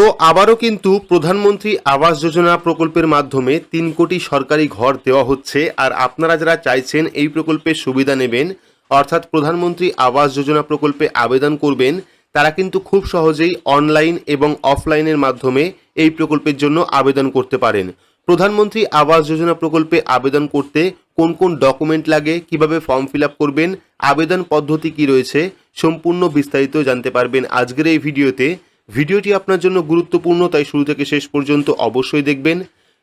তো আবারও কিন্তু প্রধানমন্ত্রী আবাস যোজনা প্রকল্পের মাধ্যমে তিন কোটি সরকারি ঘর দেওয়া হচ্ছে। আর আপনারা যারা চাইছেন এই প্রকল্পের সুবিধা নেবেন, অর্থাৎ প্রধানমন্ত্রী আবাস যোজনা প্রকল্পে আবেদন করবেন, তারা কিন্তু খুব সহজেই অনলাইন এবং অফলাইনের মাধ্যমে এই প্রকল্পের জন্য আবেদন করতে পারেন। প্রধানমন্ত্রী আবাস যোজনা প্রকল্পে আবেদন করতে কোন কোন ডকুমেন্ট লাগে, কীভাবে ফর্ম ফিল করবেন, আবেদন পদ্ধতি কি রয়েছে, সম্পূর্ণ বিস্তারিত জানতে পারবেন আজকের এই ভিডিওতে। ভিডিওটি আপনার জন্য গুরুত্বপূর্ণ, তাই শুরু থেকে শেষ পর্যন্ত অবশ্যই দেখবেন।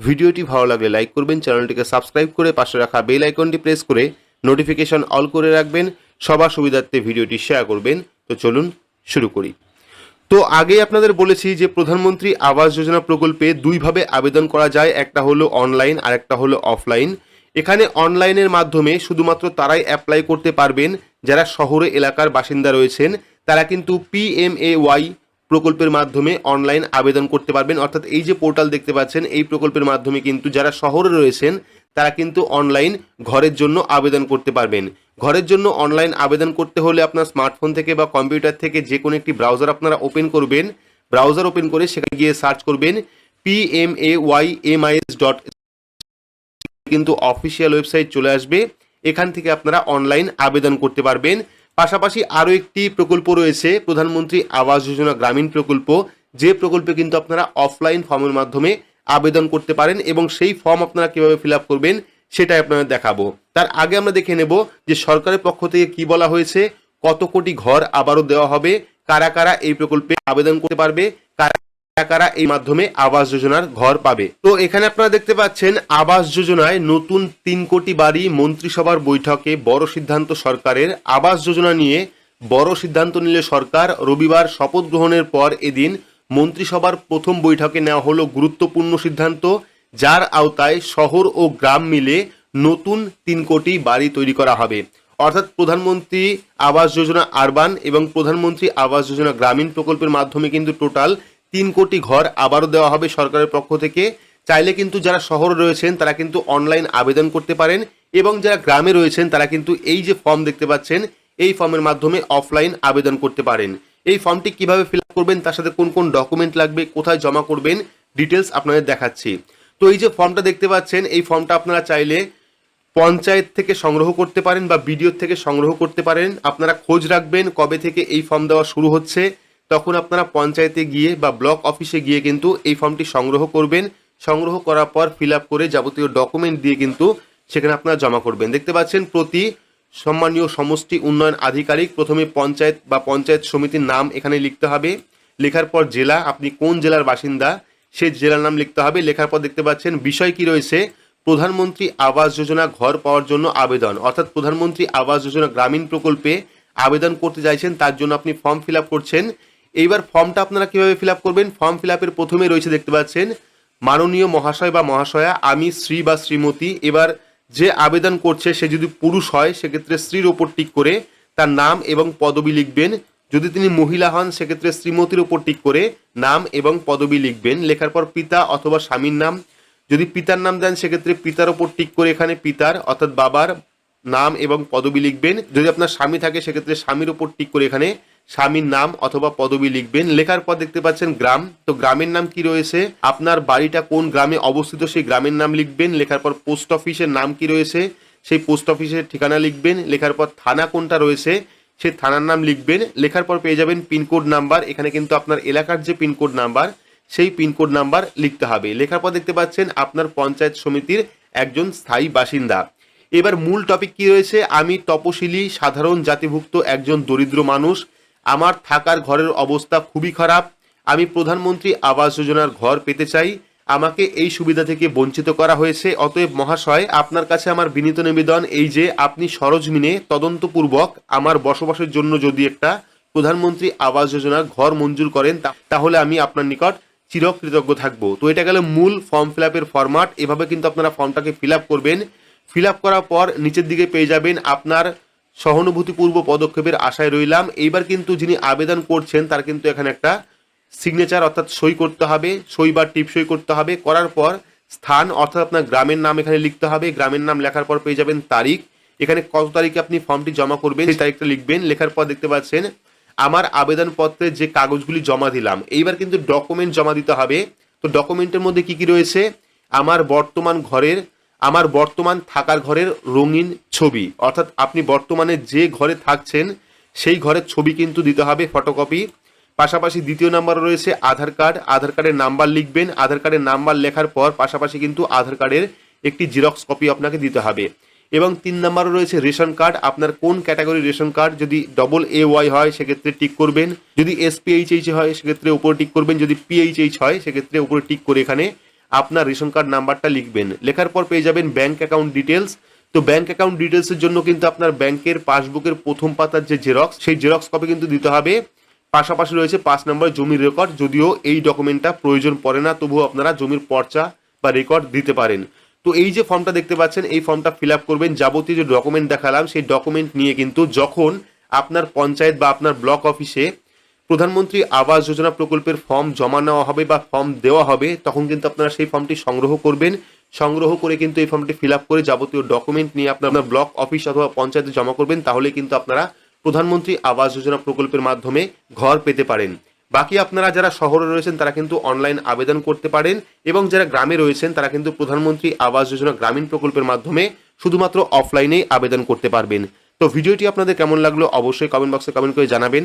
ভিডিওটি ভালো লাগলে লাইক করবেন, চ্যানেলটিকে সাবস্ক্রাইব করে পাশে রাখা বেল আইকনটি প্রেস করে নোটিফিকেশন অল করে রাখবেন। সবার সুবিধার্থে ভিডিওটি শেয়ার করবেন। তো চলুন শুরু করি। তো আগে আপনাদের বলেছি যে প্রধানমন্ত্রী আবাস যোজনা প্রকল্পে দুইভাবে আবেদন করা যায়, একটা হলো অনলাইন আর একটা হলো অফলাইন। এখানে অনলাইনের মাধ্যমে শুধুমাত্র তারাই অ্যাপ্লাই করতে পারবেন। যারা শহরে এলাকার বাসিন্দা রয়েছেন, তারা কিন্তু পিএমএওয়াই প্রকল্পের মাধ্যমে অনলাইন আবেদন করতে পারবেন। অর্থাৎ এই যে পোর্টাল দেখতে পাচ্ছেন, এই প্রকল্পের মাধ্যমে কিন্তু যারা শহরে রয়েছেন, তারা কিন্তু অনলাইন ঘরের জন্য আবেদন করতে পারবেন। ঘরের জন্য অনলাইন আবেদন করতে হলে আপনার স্মার্টফোন থেকে বা কম্পিউটার থেকে যে কোনো একটি ব্রাউজার আপনারা ওপেন করবেন। ব্রাউজার ওপেন করে সেখানে গিয়ে সার্চ করবেন পিএমএওয়াই এমআইএস ডট কিন্তু অফিসিয়াল ওয়েবসাইট চলে আসবে। এখান থেকে আপনারা অনলাইন আবেদন করতে পারবেন। পাশাপাশি আরও একটি প্রকল্প রয়েছে, প্রধানমন্ত্রী আবাস যোজনা গ্রামীণ প্রকল্প। যে প্রকল্পে কিন্তু আপনারা অফলাইন ফর্মের মাধ্যমে আবেদন করতে পারেন এবং সেই ফর্ম আপনারা কীভাবে ফিল আপ করবেন সেটাই আপনাদের দেখাবো। তার আগে আমরা দেখে নেব যে সরকারের পক্ষ থেকে কি বলা হয়েছে, কত কোটি ঘর আবারও দেওয়া হবে, কারা কারা এই প্রকল্পে আবেদন করতে পারবে, কারা কারা এই মাধ্যমে আবাস যোজনার ঘর পাবে। তো এখানে আপনারা দেখতে পাচ্ছেন, আবাস যোজনায় নতুন তিন কোটি বাড়ি মন্ত্রিসভার বৈঠকে বড় সিদ্ধান্ত সরকারের। আবাস যোজনা নিয়ে বড় সিদ্ধান্ত নিলে সরকার। রবিবার শপথ গ্রহণের পর এদিন মন্ত্রিসভার প্রথম বৈঠকে নেওয়া হলো গুরুত্বপূর্ণ সিদ্ধান্ত, যার আওতায় শহর ও গ্রাম মিলে নতুন তিন কোটি বাড়ি তৈরি করা হবে। অর্থাৎ প্রধানমন্ত্রী আবাস যোজনা আরবান এবং প্রধানমন্ত্রী আবাস যোজনা গ্রামীণ প্রকল্পের মাধ্যমে কিন্তু টোটাল তিন কোটি ঘর আবারও দেওয়া হবে সরকারের পক্ষ থেকে। চাইলে কিন্তু যারা শহরে রয়েছেন, তারা কিন্তু অনলাইন আবেদন করতে পারেন এবং যারা গ্রামে রয়েছেন, তারা কিন্তু এই যে ফর্ম দেখতে পাচ্ছেন, এই ফর্মের মাধ্যমে অফলাইন আবেদন করতে পারেন। এই ফর্মটি কীভাবে ফিল করবেন, তার সাথে কোন কোন ডকুমেন্ট লাগবে, কোথায় জমা করবেন ডিটেলস আপনাদের দেখাচ্ছি। তো এই যে ফর্মটা দেখতে পাচ্ছেন, এই ফর্মটা আপনারা চাইলে পঞ্চায়েত থেকে সংগ্রহ করতে পারেন বা বিডিও থেকে সংগ্রহ করতে পারেন। আপনারা খোঁজ রাখবেন কবে থেকে এই ফর্ম দেওয়া শুরু হচ্ছে। তখন আপনারা পঞ্চায়েতে গিয়ে বা ব্লক অফিসে গিয়ে কিন্তু এই ফর্মটি সংগ্রহ করবেন। সংগ্রহ করার পর ফিল করে যাবতীয় ডকুমেন্ট দিয়ে কিন্তু সেখানে আপনারা জমা করবেন। দেখতে পাচ্ছেন প্রতি সম্মানীয় সমষ্টি উন্নয়ন আধিকারিক প্রথমে পঞ্চায়েত বা পঞ্চায়েত সমিতির নাম এখানে লিখতে হবে। লেখার পর জেলা, আপনি কোন জেলার বাসিন্দা সেই জেলার নাম লিখতে হবে। লেখার পর দেখতে পাচ্ছেন বিষয় কি রয়েছে? প্রধানমন্ত্রী আবাস যোজনা ঘর পাওয়ার জন্য আবেদন। অর্থাৎ প্রধানমন্ত্রী আবাস যোজনা গ্রামীণ প্রকল্পে আবেদন করতে চাইছেন, তার জন্য আপনি ফর্ম ফিল করছেন। এইবার ফর্মটা আপনারা কীভাবে ফিল করবেন? ফর্ম ফিল প্রথমে রয়েছে দেখতে পাচ্ছেন, মাননীয় মহাশয় বা মহাশয়া, আমি শ্রী বা শ্রীমতী, এবার যে আবেদন করছে সে যদি পুরুষ হয়, সেক্ষেত্রে স্ত্রীর ওপর টিক করে তার নাম এবং পদবি লিখবেন। যদি তিনি মহিলা হন, সেক্ষেত্রে শ্রীমতীর ওপর টিক করে নাম এবং পদবি লিখবেন। লেখার পর পিতা অথবা স্বামীর নাম। যদি পিতার নাম দেন, সেক্ষেত্রে পিতার ওপর টিক করে এখানে পিতার, অর্থাৎ বাবার নাম এবং পদবি লিখবেন। যদি আপনার স্বামী থাকে, সেক্ষেত্রে স্বামীর ওপর টিক করে এখানে স্বামীর নাম অথবা পদবি লিখবেন। লেখার পর দেখতে পাচ্ছেন গ্রাম। তো গ্রামের নাম কি রয়েছে? আপনার বাড়িটা কোন গ্রামে অবস্থিত সেই গ্রামের নাম লিখবেন। লেখার পর পোস্ট অফিসের নাম কি রয়েছে? সেই পোস্ট অফিসের ঠিকানা লিখবেন। লেখার পর থানা কোনটা রয়েছে? সেই থানার নাম লিখবেন। লেখার পর পেয়ে যাবেন পিনকোড নাম্বার। এখানে কিন্তু আপনার এলাকার যে পিনকোড নাম্বার, সেই পিনকোড নাম্বার লিখতে হবে। লেখার পর দেখতে পাচ্ছেন আপনার পঞ্চায়েত সমিতির একজন স্থায়ী বাসিন্দা। এবার মূল টপিক কি রয়েছে? আমি তপশিলি, সাধারণ, জাতিভুক্ত একজন দরিদ্র মানুষ। আমার থাকার ঘরের অবস্থা খুবই খারাপ। আমি প্রধানমন্ত্রী আবাস যোজনার ঘর পেতে চাই। আমাকে এই সুবিধা থেকে বঞ্চিত করা হয়েছে। অতএব মহাশয়, আপনার কাছে আমার বিনীত নিবেদন এই যে, আপনি সরজমিনে তদন্তপূর্বক আমার বসবাসের জন্য যদি একটা প্রধানমন্ত্রী আবাস যোজনার ঘর মঞ্জুর করেন তাহলে আমি আপনার নিকট চিরকৃতজ্ঞ থাকব। তো এটা গেল মূল ফর্ম ফিল আপের ফরম্যাট। এভাবে কিন্তু আপনারা ফর্মটাকে ফিল আপ করবেন। ফিল আপ করার পর নিচের দিকে পেয়ে যাবেন আপনার সহানুভূতিপূর্ব পদক্ষেপের আশায় রইলাম। এইবার কিন্তু যিনি আবেদন করছেন, তার কিন্তু এখানে একটা সিগনেচার অর্থাৎ সই করতে হবে, সই বা টিপ সই করতে হবে। করার পর স্থান অর্থাৎ আপনার গ্রামের নাম এখানে লিখতে হবে। গ্রামের নাম লেখার পর পেয়ে যাবেন তারিখ। এখানে কত তারিখে আপনি ফর্মটি জমা করবেন, সেই তারিখটা লিখবেন। লেখার পর দেখতে পাচ্ছেন, আমার আবেদনপত্রে যে কাগজগুলি জমা দিলাম, এইবার কিন্তু ডকুমেন্ট জমা দিতে হবে। তো ডকুমেন্টের মধ্যে কি কি রয়েছে? আমার বর্তমান ঘরের আমার বর্তমান থাকার ঘরের রঙিন ছবি। অর্থাৎ আপনি বর্তমানে যে ঘরে থাকছেন, সেই ঘরের ছবি কিন্তু দিতে হবে ফটোকপি। পাশাপাশি দ্বিতীয় নাম্বার রয়েছে আধার কার্ড। আধার কার্ডের নাম্বার লিখবেন। আধার কার্ডের নাম্বার লেখার পর পাশাপাশি কিন্তু আধার কার্ডের একটি জিরক্স কপি আপনাকে দিতে হবে। এবং তিন নাম্বারও রয়েছে রেশন কার্ড। আপনার কোন ক্যাটাগরি রেশন কার্ড যদি ডবল এ ওয়াই হয়, সেক্ষেত্রে টিক করবেন। যদি এসপিএইচএইচ হয়, সেক্ষেত্রে উপরে টিক করবেন। যদি পিএইচএইচ হয়, সেক্ষেত্রে উপরে টিক করে এখানে আপনার রেশন কার্ড নাম্বারটা লিখবেন। লেখার পর পেয়ে যাবেন ব্যাংক অ্যাকাউন্ট ডিটেলস তো ব্যাংক অ্যাকাউন্ট ডিটেলসের জন্য কিন্তু আপনার ব্যাংকের পাসবুকের প্রথম পাতার যে জেরক্স সেই জেরক্স কপি কিন্তু দিতে হবে। পাশাপাশি রয়েছে পাঁচ নম্বর জমির রেকর্ড যদিও এই ডকুমেন্টটা প্রয়োজন পড়ে না, তবুও আপনারা জমির পর্চা বা রেকর্ড দিতে পারেন। তো এই যে ফর্মটা দেখতে পাচ্ছেন, এই ফর্মটা ফিল আপ করবেন। যাবতীয় যে ডকুমেন্ট দেখালাম, সেই ডকুমেন্ট নিয়ে কিন্তু যখন আপনার পঞ্চায়েত বা আপনার ব্লক অফিসে প্রধানমন্ত্রী আবাস যোজনা প্রকল্পের ফর্ম জমা নেওয়া হবে বা ফর্ম দেওয়া হবে, তখন কিন্তু আপনারা সেই ফর্মটি সংগ্রহ করবেন। সংগ্রহ করে কিন্তু এই ফর্মটি ফিল করে যাবতীয় ডকুমেন্ট নিয়ে আপনার ব্লক অফিস অথবা পঞ্চায়েতে জমা করবেন, তাহলে কিন্তু আপনারা প্রধানমন্ত্রী আবাস যোজনা প্রকল্পের মাধ্যমে ঘর পেতে পারেন। বাকি আপনারা যারা শহরে রয়েছেন, তারা কিন্তু অনলাইন আবেদন করতে পারেন এবং যারা গ্রামে রয়েছেন, তারা কিন্তু প্রধানমন্ত্রী আবাস যোজনা গ্রামীণ প্রকল্পের মাধ্যমে শুধুমাত্র অফলাইনেই আবেদন করতে পারবেন। তো ভিডিওটি আপনাদের কেমন লাগল, অবশ্যই কমেন্ট বক্সে কমেন্ট করে জানাবেন।